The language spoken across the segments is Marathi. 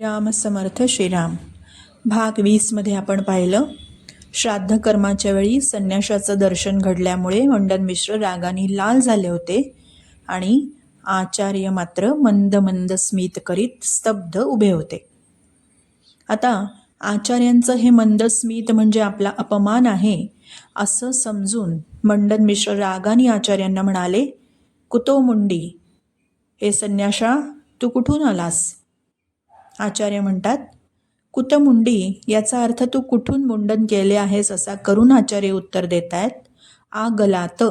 राम समर्थ श्रीराम. भाग वीसमध्ये आपण पाहिलं श्राद्ध कर्माच्या वेळी संन्याशाचं दर्शन घडल्यामुळे मंडन मिश्र रागाने लाल झाले होते आणि आचार्य मात्र मंद मंद स्मित करीत स्तब्ध उभे होते. आता आचार्यांचं हे मंद स्मित म्हणजे आपला अपमान आहे असं समजून मंडन मिश्र रागाने आचार्यांना म्हणाले कुतो मुंडी हे संन्याशा तू कुठून आलास? आचार्य म्हणतात कुतमुंडी याचा अर्थ तू कुठून मुंडन केले आहेस असा करून आचार्य उत्तर देत आहेत आ गलात.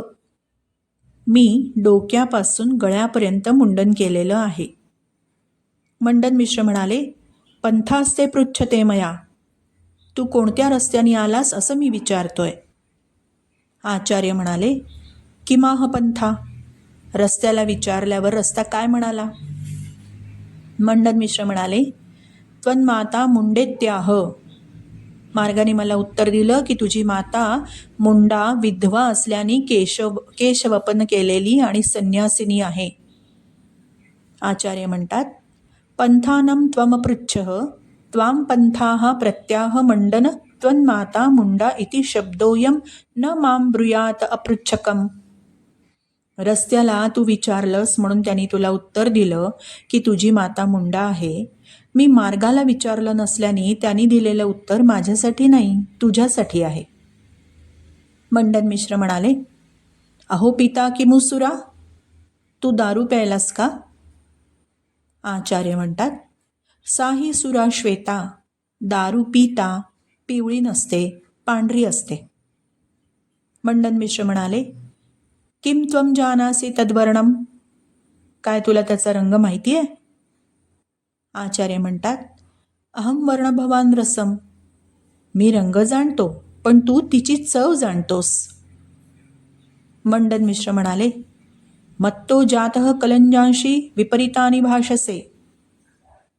मी डोक्यापासून गळ्यापर्यंत मुंडन केलेलं आहे. मंडन मिश्र म्हणाले पंथास्ते पृच्छते मया. तू कोणत्या रस्त्याने आलास असं मी विचारतोय. आचार्य म्हणाले किमाह पंथा? रस्त्याला विचारल्यावर रस्ता काय म्हणाला? मंडन मिश्र म्हणाले त्वन माता मुंडेत्याह. मार्गाने मला उत्तर दिलं की तुझी माता मुंडा विधवा असल्याने केशव केशवपन केलेली आणि संन्यासिनी आहे. आचार्य म्हणतात पंथानम त्वम पृच्छ. त्वाम पंथाः प्रत्याह मंडन त्वन्माता मुंडा इति शब्दोयम न माम ब्रुयात अपृच्छकम. रस्त्याला तू विचारलंस म्हणून त्यांनी तुला उत्तर दिलं की तुझी माता मुंडा आहे. मी मार्गाला विचारलं नसल्याने त्यांनी दिलेलं उत्तर माझ्यासाठी नाही तुझ्यासाठी आहे. मंडन मिश्र म्हणाले अहो पिता की मुसुरा तू दारू प्यायलास का? आचार्य म्हणतात साही सुरा श्वेता दारू पिता पिवळी नसते पांढरी असते. मंडन मिश्र म्हणाले किम त्वम जानासी तद्वर्णम? काय तुला त्याचा रंग माहिती आहे आचार्य म्हणतात अहम वर्णभवान रसम. मी रंग जाणतो पण तू तिची चव जाणतोस. मंडन मिश्र म्हणाले मत्तो जात कलंजांशी विपरीतानी भाषसे.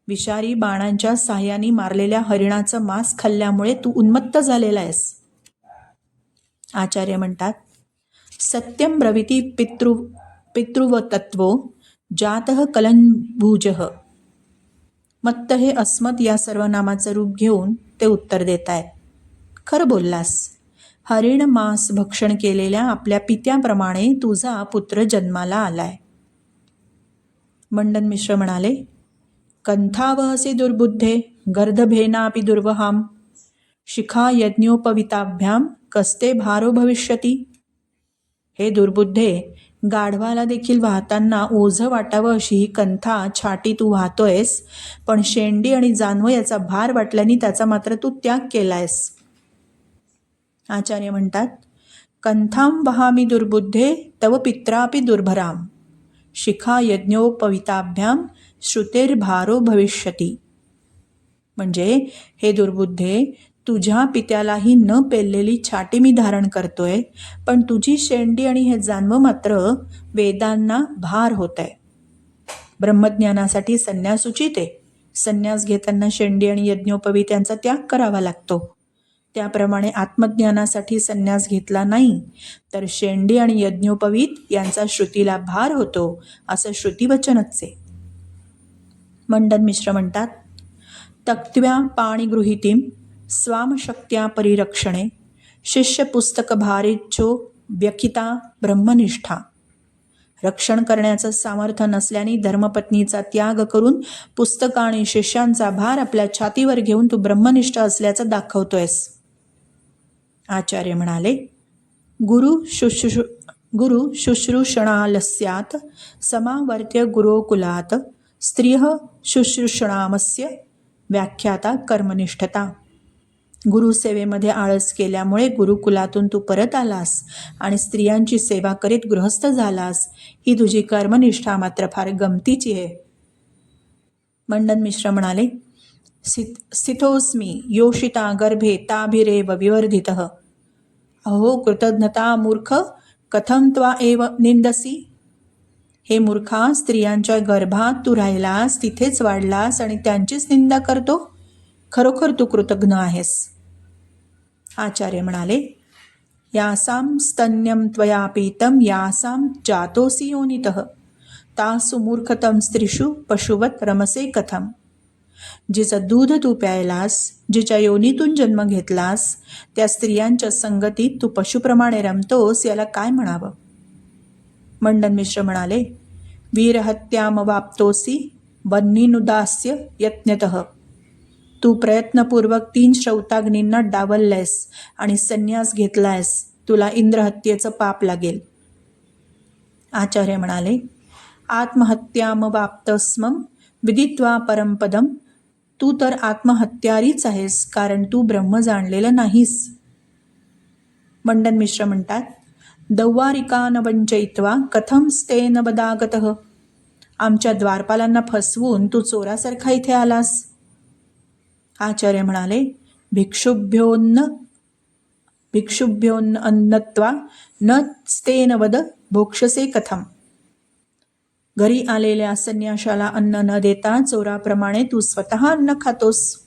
विषारी बाणांच्या साह्याने मारलेल्या हरिणाचं मांस खाल्ल्यामुळे तू उन्मत्त झालेला आहेस. आचार्य म्हणतात सत्यं ब्रविति पितृ पितृवतत्वो जातः कलंभुजः मत्त हे अस्मत या सर्वनामाचं रूप घेऊन ते उत्तर देत आहेत खरं बोललास. हरिण मांस भक्षण केलेल्या आपल्या पित्याप्रमाणे तुझा पुत्र जन्माला आलाय. मंडन मिश्र म्हणाले कंथावहसी दुर्बुद्धे गर्दभेनापि दुर्वहाम शिखा यज्ञोपविताभ्याम कस्ते भारो भविष्यती हे दुर्बुद्धे गाढवाला देखील वाहताना ओझं वाटावं अशी ही कंथा छाटी तू वाहतोयस पण शेंडी आणि जानवं याचा भार वाटल्याने त्याचा मात्र तू त्याग केलायस. आचार्य म्हणतात कंथाम वहामी दुर्बुद्धे तव पित्रापि दुर्भराम। शिखा यज्ञोपविताभ्याम श्रुतेर्भारो भविष्यती। म्हणजे हे दुर्बुद्धे तुझ्या पित्यालाही न पेललेली छाटी मी धारण करतोय पण तुझी शेंडी आणि हे जानवं मात्र वेदांना भार होत आहे ब्रह्मज्ञानासाठी संन्यास उचित आहे. संन्यास घेताना शेंडी आणि यज्ञोपवीत यांचा त्याग करावा लागतो. त्याप्रमाणे आत्मज्ञानासाठी संन्यास घेतला नाही तर शेंडी आणि यज्ञोपवीत यांचा श्रुतीला भार होतो असं श्रुतीवचनच आहे. मंडन मिश्र म्हणतात तक्त्व्या पाणीगृहितीम स्वामशक्त्या परिरक्षणे शिष्यपुस्तकभारेच्छो व्यकिता ब्रह्मनिष्ठा. रक्षण करण्याचं सामर्थ्य नसल्याने धर्मपत्नीचा त्याग करून पुस्तकं आणि शिष्यांचा भार आपल्या छातीवर घेऊन तू ब्रह्मनिष्ठ असल्याचं दाखवतोयस. आचार्य म्हणाले गुरु शुश्रू गुरु शुश्रूषणालस्यात समावर्त्य गुरुकुलात स्त्रिय शुश्रूषणामस्य व्याख्याता कर्मनिष्ठता. गुरुसेवेमध्ये आळस केल्यामुळे गुरुकुलातून तू परत आलास आणि स्त्रियांची सेवा करीत गृहस्थ झालास. ही तुझी कर्मनिष्ठा मात्र फार गमतीची आहे. मंडन मिश्र म्हणाले स्थित स्थितोस्मी योषिता गर्भे ताभिरेव विवर्धित. अहो कृतज्ञता मूर्ख कथम त्वा एव निंदसी हे मूर्खा स्त्रियांच्या गर्भात तू राहिलास तिथेच वाढलास आणि त्यांचीच निंदा करतो? खरोखर तू कृतज्ञ आहेस. आचार्य म्हणाले यासाम स्तन्यम त्वया पीतम यासाम जातोसी योनितः. तासु मूर्खतम स्त्रीषु पशुवत रमसे कथम. जिचं दूध तू प्यायलास जिच्या योनीतून जन्म घेतलास त्या स्त्रियांच्या संगतीत तू पशुप्रमाणे रमतोस याला काय म्हणावं? मंडन मिश्र म्हणाले वीरहत्याम वाप्तोसी वन्नीनुदास्य यत्नत. तू प्रयत्नपूर्वक तीन श्रौताग्नींना डावललेस आणि संन्यास घेतलायस. तुला इंद्रहत्येचं पाप लागेल. आचार्य म्हणाले आत्महत्याम वाप्तस्मम विदित्वा परमपदम तू तर आत्महत्यारीच आहेस कारण तू ब्रह्म जाणलेलं नाहीस. मंडन मिश्र म्हणतात दौवारिका न वंचयित्वा कथम न वदागतः? आमच्या द्वारपालांना फसवून तू चोरासारखा इथे आलास. आचार्य म्हणाले भिक्षुभ्योन्न भिक्षुभ्योन्न अन्नत्वा न स्तेन वद भोक्षसे कथम. घरी आलेल्या संन्याशाला अन्न न देता चोराप्रमाणे तू स्वतः अन्न खातोस.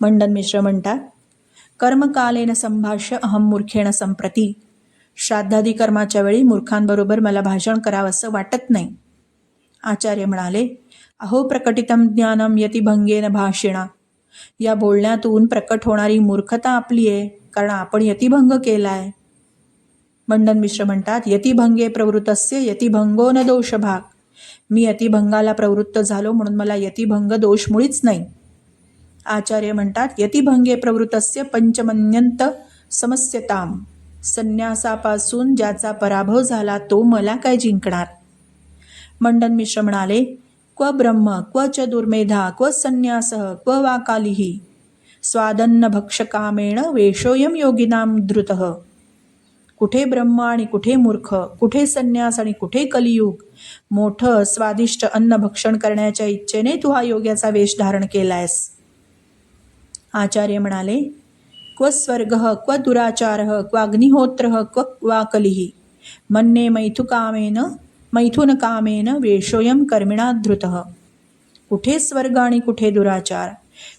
मंडन मिश्र म्हणतात कर्मकालेन संभाष्य अहम मूर्खेण संप्रती. श्राद्धादी कर्माच्या वेळी मूर्खांबरोबर मला भाषण करावंसं वाटत नाही. आचार्य म्हणाले अहो प्रकटितम ज्ञानम यतिभंगेन भाषिणा. या बोलण्यातून प्रकट होणारी मूर्खता आपली आहे कारण आपण यतिभंग केला आहे मंडन मिश्र म्हणतात यतिभंगे प्रवृत्तस्य यतिभंगो न दोष भाग मी यतिभंगाला प्रवृत्त झालो म्हणून मला यतिभंग दोष मुळीच नाही. आचार्य म्हणतात यतिभंगे प्रवृत्तस्य पंचमन्यंत समस्यताम. संन्यासापासून ज्याचा पराभव झाला तो मला काय जिंकणार? मंडन मिश्र म्हणाले क्व ब्रह्म क्व च दुर्मेधा क्व संन्यास क्व वा कालिही स्वादन्न भक्षकामेण वेशोयम योगिनाम धृत। कुठे ब्रह्म आणि कुठे मूर्ख कुठे संन्यास आणि कुठे कलियुग? मोठं स्वादिष्ट अन्न भक्षण करण्याच्या इच्छेने तू हा योग्याचा वेश धारण केलायस. आचार्य म्हणाले क्व स्वर्ग क्व दुराचार क्व अग्निहोत्र क्व वा कलिही मन्ये मैथुकामेन मैथुनकामेन वेषोयम कर्मिणा धृत कुठे स्वर्ग आणि कुठे दुराचार?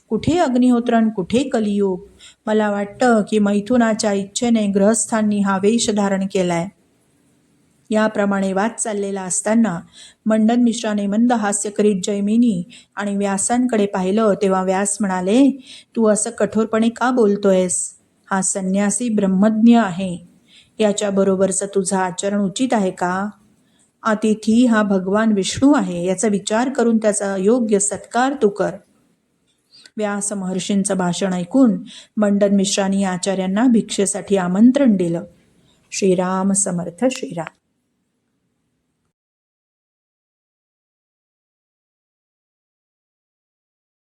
कुठे अग्निहोत्रण कुठे कलियुग? मला वाटतं की मैथुनाच्या इच्छेने ग्रहस्थांनी हा वेश धारण केलाय. याप्रमाणे वाद चाललेला असताना मंडन मिश्राने मंद हास्य करीत जैमिनी आणि व्यासांकडे पाहिलं तेव्हा व्यास म्हणाले तू असं कठोरपणे का बोलतोयस? हा संन्यासी ब्रह्मज्ञ आहे. याच्याबरोबरचं तुझं आचरण उचित आहे का? अतिथी हा भगवान विष्णू आहे. याचा विचार करून त्याचा योग्य सत्कार तू कर. व्यास महर्षींचं भाषण ऐकून मंडन मिश्रांनी आचार्यांना भिक्षेसाठी आमंत्रण दिलं. श्रीराम समर्थ श्रीराम.